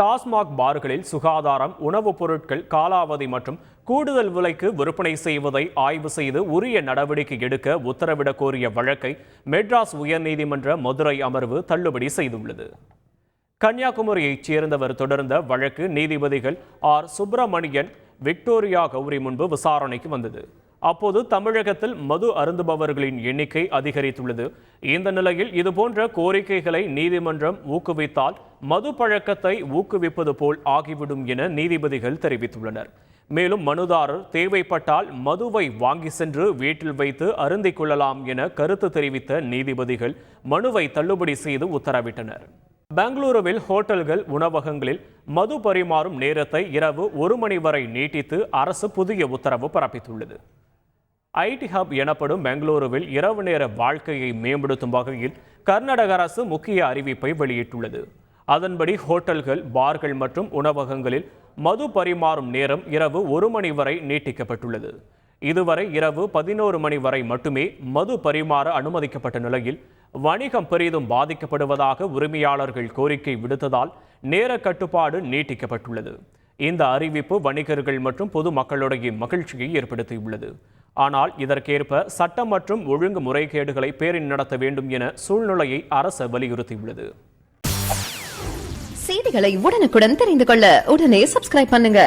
டாஸ்மாக் பார்களில் சுகாதாரம் உணவுப் பொருட்கள் காலாவதி மற்றும் கூடுதல் விலைக்கு விற்பனை செய்வதை ஆய்வு செய்து உரிய நடவடிக்கை எடுக்க உத்தரவிடக் கோரிய வழக்கை மெட்ராஸ் உயர்நீதிமன்ற மதுரை அமர்வு தள்ளுபடி செய்துள்ளது. கன்னியாகுமரியைச் சேர்ந்தவர் தொடர்ந்த வழக்கு நீதிபதிகள் ஆர். சுப்பிரமணியன் விக்டோரியா கௌரி முன்பு விசாரணைக்கு வந்தது. அப்போது தமிழகத்தில் மது அருந்துபவர்களின் எண்ணிக்கை அதிகரித்துள்ளது. இந்த நிலையில் இதுபோன்ற கோரிக்கைகளை நீதிமன்றம் ஊக்குவித்தால் மது பழக்கத்தை ஊக்குவிப்பது போல் ஆகிவிடும் என நீதிபதிகள் தெரிவித்துள்ளனர். மேலும் மனுதாரர் தேவைப்பட்டால் மதுவை வாங்கி சென்று வீட்டில் வைத்து அருந்திக் கொள்ளலாம் என கருத்து தெரிவித்த நீதிபதிகள் மனுவை தள்ளுபடி செய்து உத்தரவிட்டனர். பெங்களூருவில் ஹோட்டல்கள் உணவகங்களில் மது பரிமாறும் நேரத்தை இரவு ஒரு மணி வரை நீட்டித்து அரசு புதிய உத்தரவு பிறப்பித்துள்ளது. ஐடி ஹப் எனப்படும் பெங்களூருவில் இரவு நேர வாழ்க்கையை மேம்படுத்தும் வகையில் கர்நாடக அரசு முக்கிய அறிவிப்பை வெளியிட்டுள்ளது. அதன்படி ஹோட்டல்கள் பார்கள் மற்றும் உணவகங்களில் மது பரிமாறும் நேரம் இரவு ஒரு மணி வரை நீட்டிக்கப்பட்டுள்ளது. இதுவரை இரவு பதினோரு மணி வரை மட்டுமே மது பரிமாற அனுமதிக்கப்பட்ட நிலையில் வணிகம் பெரிதும் பாதிக்கப்படுவதாக உரிமையாளர்கள் கோரிக்கை விடுத்ததால் நேர கட்டுப்பாடு நீட்டிக்கப்பட்டுள்ளது. இந்த அறிவிப்பு வணிகர்கள் மற்றும் பொதுமக்களுடைய மகிழ்ச்சியை ஏற்படுத்தியுள்ளது. ஆனால் இதற்கேற்ப சட்டம் மற்றும் ஒழுங்கு முறைகேடுகளை பேரின் நடத்த வேண்டும் என சூழ்நிலையை அரசு வலியுறுத்தியுள்ளது. செய்திகளை உடனுக்குடன் தெரிந்து கொள்ள உடனே சப்ஸ்கிரைப் பண்ணுங்க.